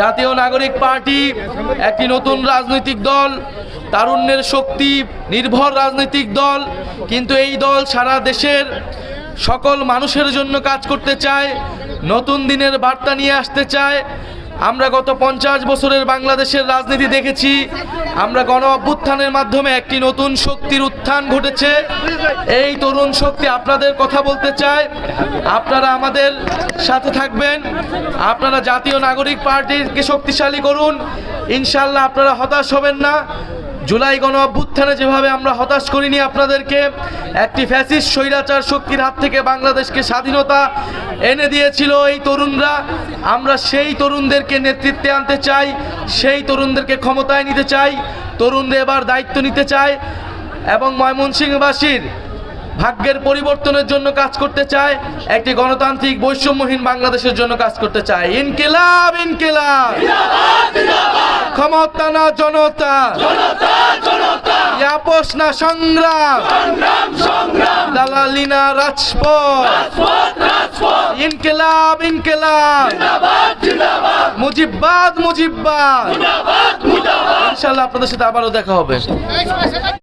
জাতীয় নাগরিক পার্টি, একটি নতুন রাজনৈতিক দল, তারুণ্যের শক্তি, নির্ভর রাজনৈতিক দল, কিন্তু এই দল সারা দেশের সকল মানুষের জন্য কাজ করতে চায়, নতুন দিনের বার্তা নিয়ে আসতে চায়। আমরা গত পঞ্চাশ বছরের বাংলাদেশের রাজনীতি দেখেছি আমরা গণ অভ্যুত্থানের মাধ্যমে একটি নতুন শক্তির উত্থান ঘটেছে। এই তরুণ শক্তি আপনাদের কথা বলতে চায় আপনারা আমাদের সাথে থাকবেন। আপনারা জাতীয় নাগরিক পার্টিকে শক্তিশালী করুন। ইনশাল্লাহ আপনারা হতাশ হবেন না। জুলাই গণ অভ্যুত্থানে যেভাবে আমরা হতাশ করিনি আপনাদেরকে, একটি ফ্যাসিস্ট স্বৈরাচার শক্তির হাত থেকে বাংলাদেশকে স্বাধীনতা এনে দিয়েছিল এই তরুণরা। আমরা সেই তরুণদেরকে নেতৃত্বে আনতে চাই, সেই তরুণদেরকে ক্ষমতায় নিতে চাই, তরুণদের এবার দায়িত্ব নিতে চাই এবং ময়মনসিংহবাসীর ভাগ্যের পরিবর্তনের জন্য কাজ করতে চায় একটি গণতান্ত্রিক বৈষম্যহীন বাংলাদেশের জন্য কাজ করতে চায় ইনকিলাব ইনকিলাব! ক্ষমতা না জনতা? আপোষ না সংগ্রাম? দালালি না রাজপথ? ইনকেলাব ইনকেলাব। মুজিব্বাদ মুজিব্বাদ। ইনশাল্লাহ আপনাদের সাথে আবারও দেখা হবে।